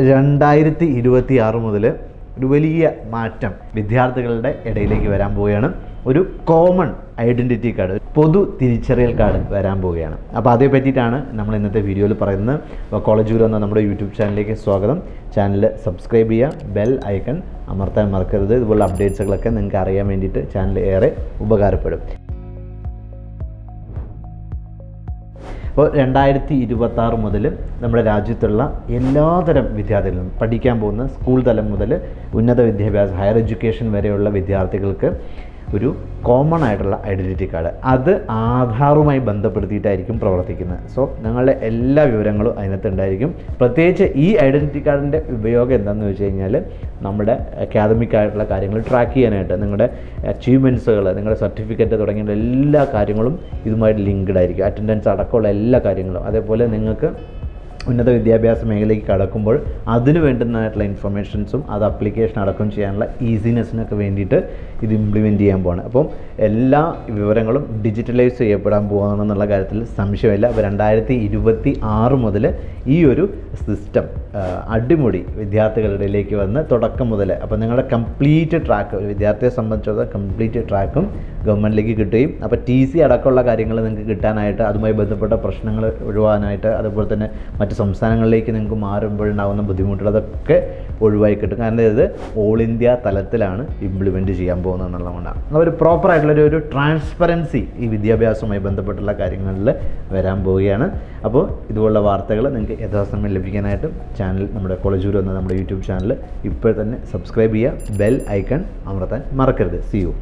രണ്ടായിരത്തി ഇരുപത്തി ആറ് മുതൽ ഒരു വലിയ മാറ്റം വിദ്യാർത്ഥികളുടെ ഇടയിലേക്ക് വരാൻ പോവുകയാണ്. ഒരു കോമൺ ഐഡന്റിറ്റി കാർഡ് പൊതു തിരിച്ചറിയൽ കാർഡ് വരാൻ പോവുകയാണ്. അപ്പോൾ അതേ പറ്റിയിട്ടാണ് നമ്മൾ ഇന്നത്തെ വീഡിയോയിൽ പറയുന്നത്. അപ്പോൾ കോളേജ് ഗുരു എന്ന നമ്മുടെ യൂട്യൂബ് ചാനലിലേക്ക് സ്വാഗതം. ചാനൽ സബ്സ്ക്രൈബ് ചെയ്യുക ബെൽ ഐക്കൺ അമർത്താൻ മറക്കരുത്. ഇതുപോലുള്ള അപ്ഡേറ്റ്സുകളൊക്കെ നിങ്ങൾക്ക് അറിയാൻ വേണ്ടിയിട്ട് ചാനൽ ഏറെ ഉപകാരപ്പെടും. അപ്പോൾ രണ്ടായിരത്തി ഇരുപത്തി ആറ് മുതൽ നമ്മുടെ രാജ്യത്തുള്ള എല്ലാതരം വിദ്യാർത്ഥികളും പഠിക്കാൻ പോകുന്ന സ്കൂൾ തലം മുതൽ ഉന്നത വിദ്യാഭ്യാസം ഹയർ എഡ്യൂക്കേഷൻ വരെയുള്ള വിദ്യാർത്ഥികൾക്ക് ഒരു കോമൺ ആയിട്ടുള്ള ഐഡന്റിറ്റി കാർഡ് അത് ആധാറുമായി ബന്ധപ്പെടുത്തിയിട്ടായിരിക്കും പ്രവർത്തിക്കുന്നത്. സോ ഞങ്ങളുടെ എല്ലാ വിവരങ്ങളും അതിനകത്ത് ഉണ്ടായിരിക്കും. പ്രത്യേകിച്ച് ഈ ഐഡന്റിറ്റി കാർഡിന്റെ ഉപയോഗം എന്താണെന്ന് വെച്ച് കഴിഞ്ഞാൽ നമ്മുടെ അക്കാദമിക് ആയിട്ടുള്ള കാര്യങ്ങൾ ട്രാക്ക് ചെയ്യാനായിട്ട് നിങ്ങളുടെ അച്ചീവ്മെന്റ്സുകൾ നിങ്ങളുടെ സർട്ടിഫിക്കറ്റ് തുടങ്ങിയ എല്ലാ കാര്യങ്ങളും ഇതുമായിട്ട് ലിങ്ക്ഡ് ആയിരിക്കും. അറ്റൻഡൻസ് അടക്കമുള്ള എല്ലാ കാര്യങ്ങളും. അതേപോലെ നിങ്ങൾക്ക് ഉന്നത വിദ്യാഭ്യാസ മേഖലയ്ക്ക് കടക്കുമ്പോൾ അതിന് വേണ്ടുന്നതായിട്ടുള്ള ഇൻഫർമേഷൻസും അത് അപ്ലിക്കേഷൻ അടക്കം ചെയ്യാനുള്ള ഈസിനെസ്സിനൊക്കെ വേണ്ടിയിട്ട് ഇത് ഇംപ്ലിമെന്റ് ചെയ്യാൻ പോവാണ്. അപ്പം എല്ലാ വിവരങ്ങളും ഡിജിറ്റലൈസ് ചെയ്യപ്പെടാൻ പോകുകയാണെന്നുള്ള കാര്യത്തിൽ സംശയമില്ല. അപ്പോൾ രണ്ടായിരത്തി ഇരുപത്തി ആറ് മുതൽ ഈ ഒരു സിസ്റ്റം അടിമുടി വിദ്യാർത്ഥികളുടെ ഇടയിലേക്ക് വന്ന് തുടക്കം മുതൽ അപ്പോൾ നിങ്ങളുടെ കംപ്ലീറ്റ് ട്രാക്ക് ഒരു വിദ്യാർത്ഥിയെ സംബന്ധിച്ചിടത്തോളം കംപ്ലീറ്റ് ട്രാക്കും ഗവൺമെന്റിലേക്ക് കിട്ടുകയും അപ്പോൾ ടി സി അടക്കമുള്ള കാര്യങ്ങൾ നിങ്ങൾക്ക് കിട്ടാനായിട്ട് അതുമായി ബന്ധപ്പെട്ട പ്രശ്നങ്ങൾ ഒഴിവാനായിട്ട് അതുപോലെ തന്നെ മറ്റ് സംസ്ഥാനങ്ങളിലേക്ക് നിങ്ങൾക്ക് മാറുമ്പോഴുണ്ടാകുന്ന ബുദ്ധിമുട്ടുകൾ അതൊക്കെ ഒഴിവായി കിട്ടും. കാരണം ഇത് ഓൾ ഇന്ത്യ തലത്തിലാണ് ഇംപ്ലിമെന്റ് ചെയ്യാൻ പോകുന്നത് എന്നുള്ളതുകൊണ്ടാണ്. അപ്പോൾ ഒരു പ്രോപ്പറായിട്ടുള്ള ഒരു ട്രാൻസ്പെറൻസി ഈ വിദ്യാഭ്യാസവുമായി ബന്ധപ്പെട്ടുള്ള കാര്യങ്ങളിൽ വരാൻ പോവുകയാണ്. അപ്പോൾ ഇതുപോലുള്ള വാർത്തകൾ നിങ്ങൾക്ക് യഥാസമയം ലഭിക്കാനായിട്ട് ചാനൽ നമ്മുടെ കോളേജ് ഗുരു എന്ന നമ്മുടെ യൂട്യൂബ് ചാനൽ ഇപ്പോൾ തന്നെ സബ്സ്ക്രൈബ് ചെയ്യുക. ബെൽ ഐക്കൺ അമർത്താൻ മറക്കരുത്. C U